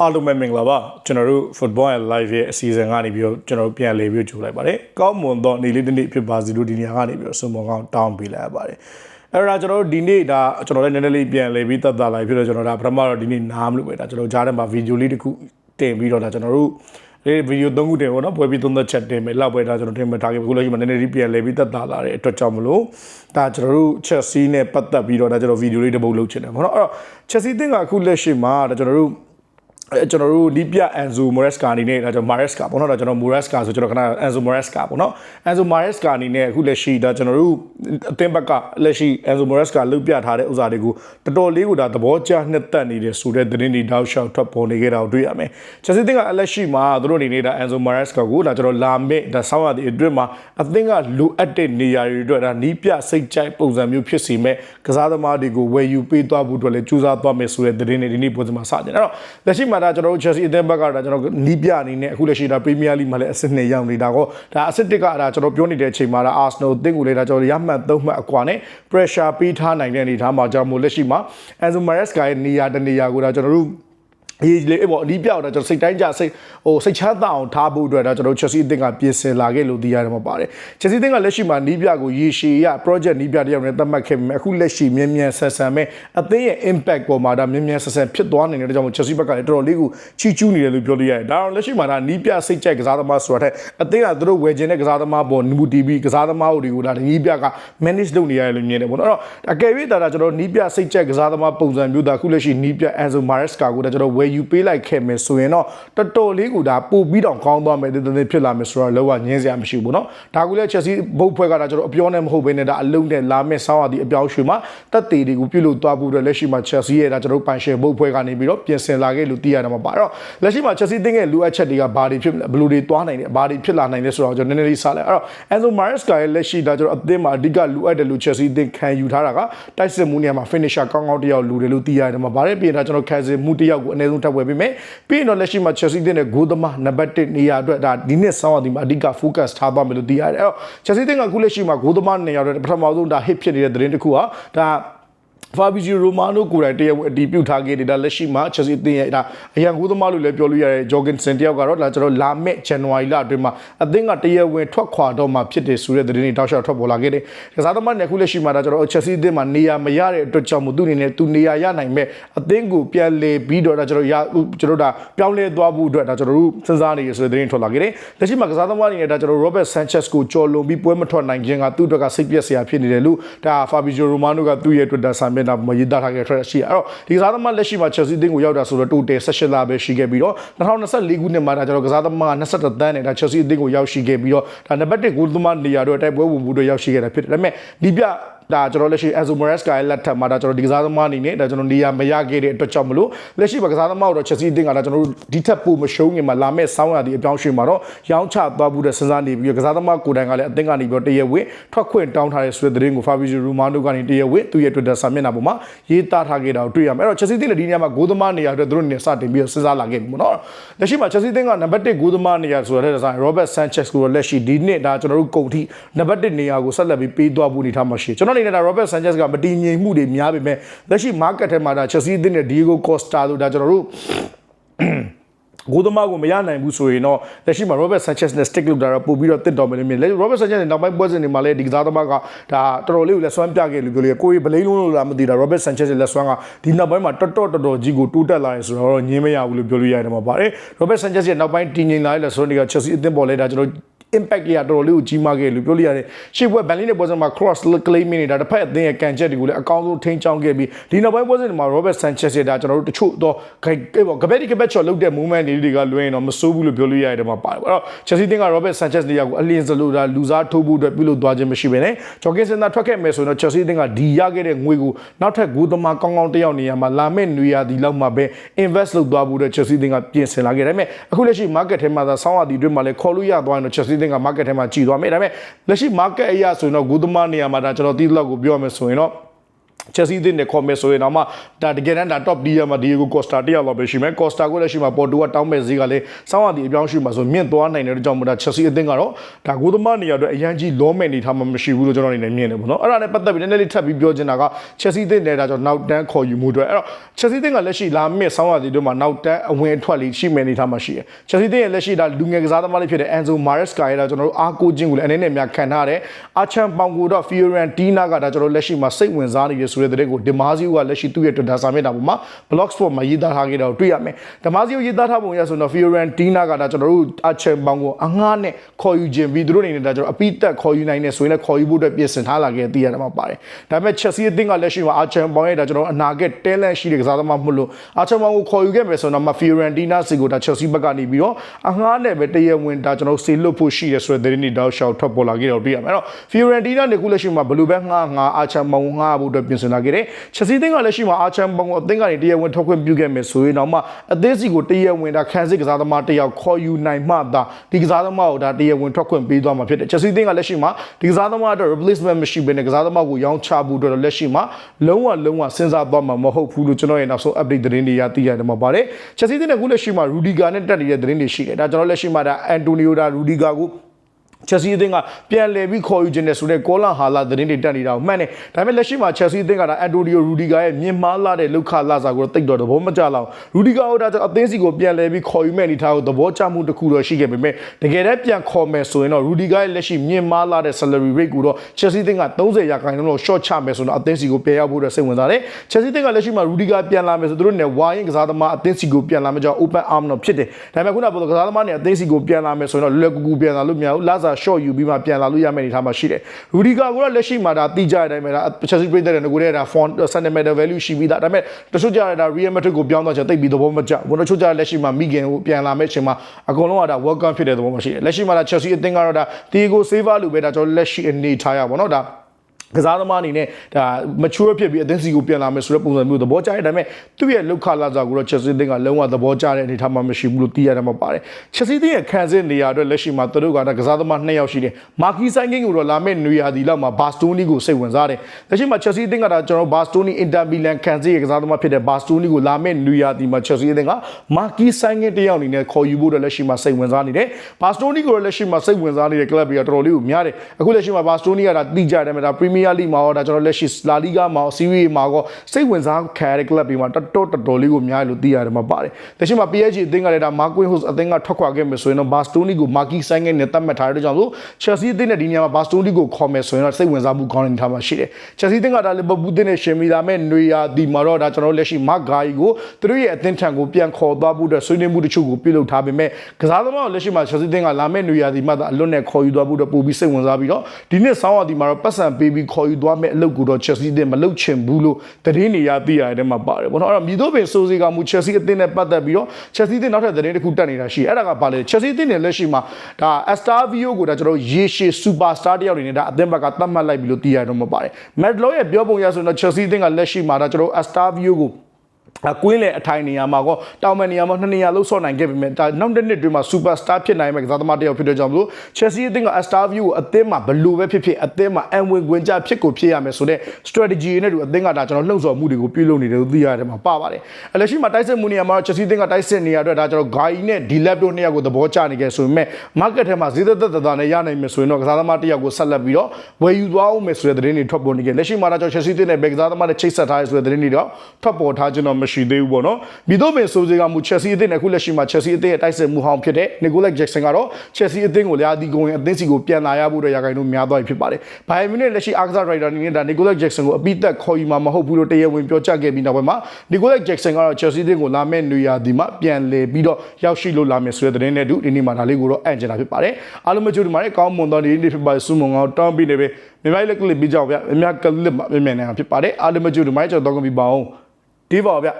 အားလုံးပဲမင်္ဂလာပါကျွန်တော်တို့ Football and Live ရဲ့အစီအစဉ်ကနေပြီးတော့ကျွန်တော်တို့ပြန်လည်ပြီးကြိုလိုက်ပါတယ်ကောင်းမွန်သောနေ့လေးတစ်နေ့ဖြစ်ပါစေလို့ဒီနေရာကနေပြီးတော့ဆုမွန်ကောင်းတောင်းပေးလိုက်ရပါတယ်အဲ့ဒါကျွန်တော်တို့ဒီနေ့ဒါကျွန်တော်လည်းနည်းနည်းလေးပြန်လည်ပြီးသက်သာလိုက်ဖြစ်တော့ကျွန်တော်ဒါပထမတော့ဒီနေ့နားမလို့ပဲဒါကျွန်တော်ကြားထဲမှာဗီဒီယိုလေးတစ်ခုတင်ပြီးတော့ဒါကျွန်တော်တို့ဒီဗီဒီယိုသုံးခုတင်ပေါ့နော်ပွဲပြီးသုံးသက်ချက်တင်မယ်လောက်ပဲဒါကျွန်တော်တင်မယ်ထားခဲ့ခုလည်းကျွန်တော်နည်းနည်းလေးပြန်လည်ပြီးသက်သာလာတဲ့အတွက်ကြောင့်မလို့ဒါကျွန်တော်တို့ Chelsea နဲ့ပတ်သက်ပြီးတော့ဒါကျွန်တော်ဗီဒီယိုလေးတစ်ပုဒ်လုပ်ချင်တယ်ပေါ့နော်အဲ့တော့ Chelsea တင်ကအခုလက်ရှိမှာဒါကျွန်တော်တို့အဲ ကျွန်တော်တို့လီပြအန်ဇိုမိုရက်စကာအနေနဲ့ဒါကျွန်တော်မာရက်စကာပေါ့နော်ဒါကျွန်တော်မိုရက်စကာဆိုကျွန်တော်ခဏအန်ဇိုမိုရက်စကာပေါ့နော်အန်ဇိုမာရက်စကာအနေနဲ့အခုလက်ရှိဒါကျွန်တော်တို့အသင်းဘက်ကလက်ရှိအန်ဇိုမိုရက်စကာလုတ်ပြထားတဲ့ဥစားတွေကိုတော်တော်လေးကိုဒါသဘောကျနှစ်သက်နေတဲ့ဆိုတဲ့သတင်းတွေတောက်လျှောက်ထွက်ပေါ်နေကြတာကိုတွေ့ရမယ်ချက်စီတင်ကလက်ရှိမှာသူတို့အနေနဲ့ဒါအန်ဇိုမာရက်စကာကိုဒါကျွန်တော်လာမဲ့ဒါဆောင်းရတဲ့အတွင်းမှာအသင်းကလိုအပ်တဲ့နေရာတွေအတွက်ဒါနီးပြစိတ်ကြိုက်ပုံစံမျိုးဖြစ်စီမဲ့ကစားသမားတွေကိုဝယ်ယူပေးသွားဖို့အတွက်လည်းကြိုးစားသွားမယ်ဆိုတဲ့သတင်းတွေဒီနေ့ပုံစံမှာစတင်အဲ့တော့လက်ရှိမှာဒါကျွန်တော်တို့ Chelsea အသင်းဘက်ကဒါကျွန်တော်နီးပြအနေနဲ့အခုလက်ရှိဒါ Premier League မှာလည်းအဆင့်2ရောက်နေတာကိုဒါအဆင့်1ကဒါကျွန်တော်ပြောနေတဲ့အချိန်မှာဒါ Arsenal အသင်းကိုလည်းဒါကျွန်တော်ရမှတ်3မှတ်အကွာနဲ့ pressure ပေးထားနိုင်တဲ့အနေအထားမှာကြောင့်မို့လက်ရှိမှာ Enzo Maresca ရဲ့နေရာတနေရာကိုဒါကျွန်တော်တို့ အေးလေပေါ့အဒီပြောက်တော့ကျွန်တော်စိတ်တိုင်းကြစိတ်ဟိုစိတ်ချမ်းသာအောင်ထားဖို့အတွက်ဒါကျွန်တော် Chelsea အသင်းကပြင်ဆင်လာခဲ့လို့သိရတယ်မှာပါတယ် Chelsea အသင်းကလက်ရှိမှာနီးပြကိုရေရှည်ရ project နီးပြတယောက်နဲ့သတ်မှတ်ခဲ့ပေမဲ့အခုလက်ရှိမြင်းမြန်ဆက်ဆံမဲ့အသင်းရဲ့ impact ပေါ်မှာဒါမြင်းမြန်ဆက်ဆံဖြစ်သွားနေတဲ့ကြောင့် Chelsea ဘက်ကလည်းတော်တော်လေးကိုချီကျူးနေတယ်လို့ပြောလို့ရတယ်ဒါတော့လက်ရှိမှာဒါနီးပြစိတ်ကြိုက်ကစားသမားဆိုတာတဲ့အသင်းကသူတို့ဝယ်ခြင်းတဲ့ကစားသမားပေါ် New TV ကစားသမားတွေကိုဒါနီးပြက manage လုပ်နေရတယ်လို့မြင်တယ်ပေါ့နော်အဲ့တော့အကယ်၍ဒါဒါကျွန်တော်နီးပြစိတ်ကြိုက်ကစားသမားပုံစံမျိုးဒါအခုလက်ရှိနီးပြ Enzo Maresca ကိုဒါကျွန်တော်ဝယယူပေးလိုက်ခဲ့မယ်ဆိုရင်တော့တော်တော်လေးကိုဒါပို့ပြီးတော့ကောင်းသွားမယ်တည်တည်ဖြစ်လာမယ်ဆိုတော့လောကငင်းစရာမရှိဘူးเนาะဒါကူလဲ Chelsea ဘုတ်ဖွဲ့ကဒါကျွန်တော်အပြောနဲ့မဟုတ်ဘဲနဲ့ဒါအလုံးနဲ့လာမဲ့ဆောင်းရသည့်အပြောင်းရွှေ့မှာတက်သေးတွေကိုပြုလုပ်သွားဖို့အတွက်လက်ရှိမှာ Chelsea ရဲ့ဒါကျွန်တော်ပိုင်ရှင်ဘုတ်ဖွဲ့ကနေပြီးတော့ပြင်ဆင်လာခဲ့လို့သိရတာမှာပါအဲ့တော့လက်ရှိမှာ Chelsea တင်းရဲ့လိုအပ်ချက်တွေကဘာတွေဖြစ်ဘယ်လိုတွေသွားနိုင်လဲဘာတွေဖြစ်လာနိုင်လဲဆိုတော့ကျွန်တော်နည်းနည်းလေးစားလိုက်အဲ့တော့ Enzo Maresca ရဲ့လက်ရှိဒါကျွန်တော်အသင်းမှာအဓိကလိုအပ်တယ်လို့ Chelsea တင်းခံယူထားတာကတိုက်စစ်မှုနေရာမှာ finisher ကောင်းကောင်းတယောက်လူတယ်လို့သိရတယ်မှာဗါတဲ့ပြင်ဒါကျွန်တော်ခံစင်မှုတယောက်ကိုအနည်းဆုံး ံးထပ်ဝယ်ပေးမယ်ပြီးရင်တော့လက်ရှိမှာ Chelsea တင်းရဲ့ဂိုးသမားနံပါတ်1နေရာအတွက်ဒါဒီနှစ်ဆောင်းအဒီမှာအဓိက focus ထားသွားမယ်လို့သိရတယ်အဲ့တော့ Chelsea တင်းကအခုလက်ရှိမှာဂိုးသမားနေရာအတွက်ပထမဆုံးဒါ hit ဖြစ်နေတဲ့သတင်းတစ်ခုဟာဒါ Fabrizio Romano ကိုယ်တိုင်တရားဝင်အတည်ပြုထားခဲ့တဲ့ဒါလက်ရှိမှာ Chelsea အသင်းရဲ့ဒါအရန်ကူးသမားလို့လည်းပြောလို့ရတယ် Jorgensen တယောက်ကတော့ဒါကျွန်တော်လာမဲ့ January လအတွင်းမှာအသင်းကတရားဝင်ထွက်ခွာတော့မှဖြစ်တယ်ဆိုတဲ့သတင်းတွေတောက်လျှောက်ထွက်ပေါ်လာခဲ့တယ်။ကစားသမားနဲ့အခုလက်ရှိမှာဒါကျွန်တော် Chelsea အသင်းမှာနေရာမရတဲ့အတွက်ကြောင့်မို့သူအနေနဲ့သူနေရာရနိုင်မဲ့အသင်းကိုပြန်လေပြီးတော့ဒါကျွန်တော်ရကျွန်တော်ဒါပြောင်းလဲသွားဖို့အတွက်ဒါကျွန်တော်တို့စဉ်းစားနေရဆိုတဲ့သတင်းထွက်လာခဲ့တယ်။လက်ရှိမှာကစားသမားအနေနဲ့ဒါကျွန်တော် Robert Sanchez ကိုကြော်လွန်ပြီးပွဲမထွက်နိုင်ခြင်းကသူ့အတွက်ကစိတ်ပြက်စရာဖြစ်နေတယ်လို့ဒါ Fabrizio Romano ကသူ့ရဲ့ Twitter စာမျက်နှာမှာရေးသားထားခဲ့ထွက်ရှိအဲ့တော့ဒီကစားသမားလက်ရှိမှာ Chelsea တင်းကိုရောက်တာဆိုတော့ total 18လပဲရှိခဲ့ပြီးတော့2024ခုနှစ်မှာဒါကျွန်တော်ကစားသမား21တန်းနဲ့ဒါ Chelsea တင်းကိုရောက်ရှိခဲ့ပြီးတော့ဒါနံပါတ်1ဂိုးသမားနေရာတော့တိုက်ပွဲဝင်မှုတွေရောက်ရှိခဲ့တာဖြစ်တယ်ဒါပေမဲ့ဒီပြ ဒါကျွန်တော်လက်ရှိ Enzo Maresca ရဲ့လက်ထက်မှာဒါကျွန်တော်ဒီကစားသမားအနေနဲ့ဒါကျွန်တော်နေရာမရခဲ့တဲ့အတွက်ကြောင့်မလို့လက်ရှိမှာကစားသမားတို့ Chelsea အသင်းကဒါကျွန်တော်တို့ဒီထက်ပိုမရှုံးငင်မှာလာမဲ့ဆောင်းရသည့်အပြောင်းရွှေ့မှာတော့ရောင်းချသွားမှုတဲ့စဉ်းစားနေပြီးကစားသမားကိုယ်တိုင်ကလည်းအသင်းကနေပြီးတော့တရဝင်းထွက်ခွင့်တောင်းထားတဲ့ဆိုတဲ့သတင်းကို Fabrizio Romano ကနေတရဝင်းသူ့ရဲ့ Twitter စာမျက်နှာပေါ်မှာရေးသားထားခဲ့တာကိုတွေ့ရမယ်အဲ့တော့ Chelsea အသင်းလည်းဒီနေရာမှာဂိုးသမားနေရာအတွက်သူတို့နေစတင်ပြီးတော့စဉ်းစားလာခဲ့ပြီပေါ့နော်လက်ရှိမှာ Chelsea အသင်းကနံပါတ်1ဂိုးသမားနေရာဆိုတဲ့ဒါဆိုရင် Robert Sanchez ကိုလက်ရှိဒီနှစ်ဒါကျွန်တော်တို့ကုန်ထိနံပါတ်1နေရာကိုဆက်လက်ပြီးပေးသွားဖို့နေထားမှာရှိကျွန်တော်အနေနဲ့ဒါ Robert Sanchez ကမတည်ငြိမ်မှုတွေများပေမဲ့လက်ရှိ market ထဲမှာဒါ Chelsea အသင်းနဲ့ Diego Costa တို့ဒါကျွန်တော်တို့ဂိုးသမားကိုမရနိုင်ဘူးဆိုရင်တော့လက်ရှိမှာ Robert Sanchez နဲ့ stick လုပ်တာတော့ပို့ပြီးတော့တစ်တော်မယ်လို့မြင်လက် Robert Sanchez နဲ့နောက်ပိုင်းပွဲစဉ်တွေမှာလည်းဒီကစားသမားကဒါတော်တော်လေးကိုလက်စွမ်းပြခဲ့လို့ပြောလို့ကိုကြီးဗလိန်လုံးလို့လားမသိတာ Robert Sanchez ရဲ့လက်စွမ်းကဒီနောက်ပိုင်းမှာတော်တော်တော်တော်ကြီးကိုတိုးတက်လာတယ်ဆိုတော့ညင်းမရဘူးလို့ပြောလို့ရတယ်မှာပါတယ် Robert Sanchez ရဲ့နောက်ပိုင်းတည်ငြိမ်လာတဲ့လက်စွမ်းတွေက Chelsea အသင်းပေါ်လဲဒါကျွန်တော် impact ကြီးကတော်တော်လေးကိုကြီးမားခဲ့လို့ပြောလို့ရတယ်ရှေ့ဘက်ဘန်လင်းတဲ့ပွဲစဉ်မှာ cross claim နေတာတစ်ဖက်အသင်းရဲ့ကန်ချက်တွေကိုလည်းအကောင်းဆုံးထိန်းချောင်းခဲ့ပြီးဒီနောက်ပိုင်းပွဲစဉ်တွေမှာ Robert Sanchez ရဲ့ဒါကျွန်တော်တို့တချို့တော့ကဘက်ဒီကဘက်ချော်လုတ်တဲ့ movement တွေတွေကလွှဲရင်တော့မစိုးဘူးလို့ပြောလို့ရတယ်မှာပါတယ်အဲ့တော့ Chelsea တင်းက Robert Sanchez နေရာကိုအလင်းစလို့ဒါလူစားထိုးဖို့အတွက်ပြုလုပ်သွားခြင်းမရှိဘဲနဲ့ Jorgensen သာထွက်ခဲ့မယ်ဆိုရင်တော့ Chelsea တင်းကဒီရခဲ့တဲ့ငွေကိုနောက်ထပ်ဂိုးသမားကောင်းကောင်းတစ်ယောက်နေရာမှာလာမဲ့နွေရာဒီလောက်မှာပဲ invest လုပ်သွားဖို့အတွက် Chelsea တင်းကပြင်ဆင်လာခဲ့တယ်ဒါပေမဲ့အခုလက်ရှိ market ထဲမှာသာဆောင်းရသည်အတွင်းမှာလည်းခေါ်လို့ရသွားရင်တော့ Chelsea တင်းက market ထဲမှာကြည်သွားမယ်ဒါပေမဲ့လက်ရှိ market အရာဆိုရင်တော့ဂိုးသမားနေရာမှာဒါကျွန်တော်တီးလောက်ကိုပြောရမယ်ဆိုရင်တော့ ချက်စီးသင်းနဲ့ခေါ်မယ်ဆိုရင်တော့မှဒါတကယ်တမ်းဒါ top tier မှာဒီကို Costa တယောက်လောက်ပဲရှိမယ် Costa ကိုလည်းရှိမှာပေါ်တူကတောင်းမဲ့ဈေးကလည်းစောင်းရသည်အပြောင်းရှိမှာဆိုမြင့်သွားနိုင်တဲ့ကြောင့်မို့ဒါချက်စီအသင်းကတော့ဒါဂိုးသမားနေရာအတွက်အရန်ကြီးလောမဲ့နေထားမှမရှိဘူးလို့ကျွန်တော်အနေနဲ့မြင်တယ်ပေါ့နော်အဲ့ဒါနဲ့ပတ်သက်ပြီးနည်းနည်းလေးထပ်ပြီးပြောချင်တာကချက်စီအသင်းနဲ့ဒါကြောင့်နောက်တန်းခေါ်ယူမှုအတွက်အဲ့တော့ချက်စီအသင်းကလက်ရှိလာမဲ့စောင်းရသည်တို့မှာနောက်တန်းအဝင်အထွက်လေးရှိမယ်နေထားမှရှိတယ်ချက်စီအသင်းရဲ့လက်ရှိဒါလူငယ်ကစားသမားလေးဖြစ်တဲ့ Enzo Maresca ရဲ့ဒါကျွန်တော်တို့အားကိုးခြင်းကိုလည်းအနေနဲ့များခံထားတယ်အာချန်ပေါင်ကိုတော့ Fiorentina ကဒါကျွန်တော်လက်ရှိမှာစိတ်ဝင်စားနေရဆိုတဲ့တဲ့ကိုဒီမာဇီယိုကလက်ရှိသူ့ရဲ့ Twitter စာမျက်နှာပေါ်မှာ Blogspot မှာရေးသားထားခဲ့တာကိုတွေ့ရမယ်ဒီမာဇီယိုရေးသားထားပုံရဆိုတော့ Fiorentina ကဒါကျွန်တော်တို့အာချန်ပေါင်ကိုအငှားနဲ့ခေါ်ယူခြင်းပြီးသူတို့အနေနဲ့ဒါကျွန်တော်အပိသက်ခေါ်ယူနိုင်နေဆိုရင်လည်းခေါ်ယူဖို့အတွက်ပြင်ဆင်ထားလာခဲ့သိရတယ်မှာပါတယ်ဒါပေမဲ့ Chelsea အသင်းကလက်ရှိမှာအာချန်ပေါင်ရဲ့ဒါကျွန်တော်အနာဂတ် talent ရှိတဲ့ကစားသမားမဟုတ်လို့အာချန်ပေါင်ကိုခေါ်ယူခဲ့မယ်ဆိုတော့မှ Fiorentina စီကိုဒါ Chelsea ဘက်ကနေပြီးတော့အငှားနဲ့ပဲတရဝင်ဒါကျွန်တော်ဆေလွတ်ဖို့ရှိတယ်ဆိုတဲ့သတင်းတွေတောက်လျှောက်ထွက်ပေါ်လာခဲ့တော့တွေ့ရမယ်အဲ့တော့ Fiorentina နဲ့ခုလက်ရှိမှာဘယ်လိုပဲငှားငှားအာချန်ပေါင်ငှားဖို့အတွက်ပြင်ဆင်လာခဲ့တယ် Chelsea အသင်းကလက်ရှိမှာအာချန်ပေါင်ကိုအသင်းကနေတရဝင်ထုတ်ခွင့်ပြုခဲ့မယ်ဆိုရင်တော့မှအသင်းစီကိုတရဝင်ဒါခန်းစစ်ကစားသမားတယောက်ခေါ်ယူနိုင်မှသာဒီကစားသမားကိုဒါတရဝင်ထွက်ခွင့်ပေးသွားမှာဖြစ်တယ် Chelsea အသင်းကလက်ရှိမှာဒီကစားသမားအတွက် replacement မရှိဘဲနဲ့ကစားသမားကိုရောင်းချဖို့အတွက်လက်ရှိမှာလုံးဝလုံးဝစဉ်းစားသွားမှာမဟုတ်ဘူးလို့ကျွန်တော်ရဲ့နောက်ဆုံး update သတင်းတွေရသိရတယ်မှာပါတယ် Chelsea အသင်းကခုလက်ရှိမှာ Rudiger နဲ့တက်နေတဲ့သတင်းတွေရှိတယ်ဒါကျွန်တော်လက်ရှိမှာဒါ Antonio ဒါ Rudiger ကို ချက်စီအသင်းကပြန်လည်ပြီးခေါ်ယူခြင်းနဲ့ဆိုတဲ့ကောလာဟာလာသတင်းတွေတက်နေတာကိုမှန်တယ်ဒါပေမဲ့လက်ရှိမှာချက်စီအသင်းကဒါအန်တိုနီယိုရူဒီဂါရဲ့မြင်မားလာတဲ့လောက်ခလာစာကိုတော့တိတ်တော့သဘောမကျလောက်ရူဒီဂါဟိုဒါအသင်းစီကိုပြန်လည်ပြီးခေါ်ယူမဲ့အနေထားကိုသဘောကျမှုတစ်ခုတော့ရှိခဲ့ပေမဲ့တကယ်တမ်းပြန်ခေါ်မယ်ဆိုရင်တော့ရူဒီဂါရဲ့လက်ရှိမြင်မားလာတဲ့ salary rate ကိုတော့ချက်စီအသင်းက30ရာခိုင်နှုန်းတော့ short ချမယ်ဆိုတော့အသင်းစီကိုပြန်ရောက်ဖို့အတွက်စိတ်ဝင်စားတယ်ချက်စီအသင်းကလက်ရှိမှာရူဒီဂါပြန်လာမယ်ဆိုသူတို့နဲ့ဝါရင်ကစားသမားအသင်းစီကိုပြန်လာမယ်ကြောင့် open arm တော့ဖြစ်တယ်ဒါပေမဲ့ခုနကပြောကစားသမားနဲ့အသင်းစီကိုပြန်လာမယ်ဆိုရင်တော့လွယ်ကူကူပြန်လာလို့မရဘူးလာစာ short ယူပြီးမှပြန်လာလို့ရမယ့်အနေအထားမှာရှိတယ်။ရူဒီဂါကိုတော့လက်ရှိမှာဒါတိကျတဲ့အတိုင်းပဲဒါချက်စီပရိသတ်တဲ့ငကိုတဲ့ဒါ font sentimental value ရှိပြီးသားဒါပေမဲ့တချို့ကြတဲ့ဒါ Real Madrid ကိုပြောင်းသွားချင်တိတ်ပြီးသဘောမကျဘူး။တချို့ကြတဲ့လက်ရှိမှာမိခင်ကိုပြန်လာမဲ့အချိန်မှာအကုန်လုံးကဒါ welcome ဖြစ်တဲ့သဘောမှာရှိတယ်။လက်ရှိမှာဒါ Chelsea အသင်းကတော့ဒါ Diego Silva လိုပဲဒါကျွန်တော်လက်ရှိအနေထားရပါတော့ဒါ ကစားသမားအနေနဲ့ဒါ mature ဖြစ်ပြီးအသင်းစီကိုပြန်လာမယ်ဆိုတဲ့ပုံစံမျိုးသဘောကျတယ်ဒါပေမဲ့သူ့ရဲ့လောက်ခလာစာကိုတော့ Chelsea အသင်းကလုံးဝသဘောကျတဲ့အနေအထားမှမရှိဘူးလို့သိရတယ်မှာပါတယ် Chelsea အသင်းရဲ့ခံစစ်နေရာအတွက်လက်ရှိမှာသူတို့ကဒါကစားသမား2ယောက်ရှိတယ်မာကီဆိုင်ကင်းကိုတော့လာမယ့်နွေရာသီလောက်မှာဘာစတိုနီကိုစိတ်ဝင်စားတယ်လက်ရှိမှာ Chelsea အသင်းကဒါကျွန်တော်ဘာစတိုနီအင်တာမီလန်ခံစစ်ရဲ့ကစားသမားဖြစ်တဲ့ဘာစတိုနီကိုလာမယ့်နွေရာသီမှာ Chelsea အသင်းကမာကီဆိုင်ကင်းတယောက်အနေနဲ့ခေါ်ယူဖို့အတွက်လက်ရှိမှာစိတ်ဝင်စားနေတယ်ဘာစတိုနီကိုတော့လက်ရှိမှာစိတ်ဝင်စားနေတဲ့ club တွေကတော်တော်လေးကိုများတယ်အခုလက်ရှိမှာဘာစတိုနီကဒါတိကျတယ်မှာဒါ Premier League မှာတော့ဒါကျွန်တော်လက်ရှိလာလီဂါမှာစီးရီးမှာကောစိတ်ဝင်စားခံရတဲ့ club တွေမှာတော်တော်တော်တော်လေးကိုများတယ်လို့သိရတယ်မှာပါတယ်။တရှိမှာ PSG အသင်းကလည်းဒါမာကွင်းဟိုစ်အသင်းကထွက်ခွာခဲ့မယ်ဆိုရင်တော့ဘာစတိုနီကိုမာကီဆိုင်ငယ်နဲ့တတ်မှတ်ထားတဲ့ကြောင့်လို့ Chelsea အသင်းနဲ့ဒီနေရာမှာဘာစတိုနီကိုခေါ်မယ်ဆိုရင်တော့စိတ်ဝင်စားမှုကောင်းတဲ့အနေအထားမှာရှိတယ်။ Chelsea အသင်းကဒါလီဗာပူးအသင်းနဲ့ရှင်မီလာမဲ့နွေရာဒီမှာတော့ဒါကျွန်တော်လက်ရှိမဂါယီကိုသူတို့ရဲ့အသင်းထံကိုပြန်ခေါ်သွားဖို့အတွက်ဆွေးနွေးမှုတချို့ကိုပြုလုပ်ထားပေမဲ့ကစားသမားကိုလက်ရှိမှာ Chelsea အသင်းကလာမဲ့နွေရာဒီမှာသာအလွတ်နဲ့ခေါ်ယူသွားဖို့အတွက်ပို့ပြီးစိတ်ဝင်စားပြီးတော့ဒီနှစ်ဆောင်းရာဒီမှာတော့ပတ်စံပေးပြီးခေါ်ယူသွားမဲ့အလုပ်ကိုတော့ Chelsea အသင်းမလုပ်ချင်ဘူးလို့သတင်းတွေရသိရတဲ့မှာပါတယ်ဘောနော်အဲ့တော့မြည်တော့ပင်စိုးစီကမူ Chelsea အသင်းနဲ့ပတ်သက်ပြီးတော့ Chelsea အသင်းနောက်ထပ်သတင်းတစ်ခုတက်နေတာရှိအဲ့ဒါကဘာလဲ Chelsea အသင်းနဲ့လက်ရှိမှာဒါ Astavio ကိုဒါကျွန်တော်ရေရှည် superstar တယောက်အနေနဲ့ဒါအသင်းဘက်ကသတ်မှတ်လိုက်ပြီလို့သိရတော့မှာပါတယ် Medlow ရဲ့ပြောပုံရဆိုတော့ Chelsea အသင်းကလက်ရှိမှာဒါကျွန်တော် Astavio ကိုအ ကွင်းလေအထိုင်နေရာမှာကောတောင်မန်နေရာမှာနှစ်နေရာလုံးဆော့နိုင်ခဲ့ပေမဲ့ဒါနောက်တစ်နှစ်တွင်းမှာ superstar ဖြစ်နိုင်မဲ့ကစားသမားတစ်ယောက်ဖြစ်တဲ့ကြောင့်မလို့ Chelsea အသင်းက Astar View ကိုအသင်းမှာဘလို့ပဲဖြစ်ဖြစ်အသင်းမှာအံဝင်ခွင်ကြဖြစ်ကိုဖြစ်ရမယ်ဆိုတဲ့ strategy နဲ့တူအသင်းကဒါကျွန်တော်လှုံ့ဆော်မှုတွေကိုပြုလုပ်နေတယ်လို့သိရတယ်မှာပါပါတယ်အလက်ရှိမှာတိုက်စစ်မှုနေရာမှာ Chelsea အသင်းကတိုက်စစ်နေရာအတွက်ဒါကျွန်တော် Guy နဲ့ Dilap တို့နှစ်ယောက်ကိုသဘောကျနေခဲ့ဆိုပေမဲ့ market ထဲမှာဈေးသက်သက်သက်နဲ့ရနိုင်မယ်ဆိုရင်တော့ကစားသမားတစ်ယောက်ကိုဆက်လက်ပြီးတော့ဝယ်ယူသွားအောင်မယ်ဆိုတဲ့သတင်းတွေထွက်ပေါ်နေခဲ့လက်ရှိမှာဒါကျွန်တော် Chelsea အသင်းနဲ့ဘယ်ကစားသမားနဲ့ချိတ်ဆက်ထားရဆိုတဲ့သတင်းတွေတော့ထွက်ပေါ်ထားခြင်းတော့မရှိသေးဘူးပေါ့နော်မီဒိုမင်ဆိုစီကမူ Chelsea အသင်းနဲ့အခုလက်ရှိမှာ Chelsea အသင်းရဲ့တိုက်စစ်မှုဟောင်းဖြစ်တဲ့ Nicolas Jackson ကတော့ Chelsea အသင်းကိုလည်းအဒီကုန်းရဲ့အသင်းစီကိုပြန်လာရဖို့အတွက်ရာဂိုင်တို့များသွားပြီဖြစ်ပါတယ်။ဘိုင်မီနစ်လက်ရှိအားကစားဒရိုက်တာအနေနဲ့ဒါ Nicolas Jackson ကိုအပိသက်ခေါ်ယူမှာမဟုတ်ဘူးလို့တရားဝင်ပြောကြားခဲ့ပြီးနောက်ပိုင်းမှာ Nicolas Jackson ကတော့ Chelsea အသင်းကိုလာမယ့်နေရာဒီမှာပြန်လည်ပြီးတော့ရောက်ရှိလို့လာမယ်ဆိုတဲ့သတင်းနဲ့အတူဒီနေ့မှာဒါလေးကိုတော့အန်ဂျင်တာဖြစ်ပါတယ်။အားလုံးမကြိုဒီမှာလည်းကောင်းမွန်သောနေ့နေ့ဖြစ်ပါစုမုံအောင်တောင်းပြီးနေပဲမြန်မာလက်ကလစ်ပြီးကြောက်ဗျအများကလစ်မှာမြန်မြန်နေတာဖြစ်ပါတယ်။အားလုံးမကြိုဒီမှာကျွန်တော်တော့ပြီးပါအောင် ဒီပါဗျ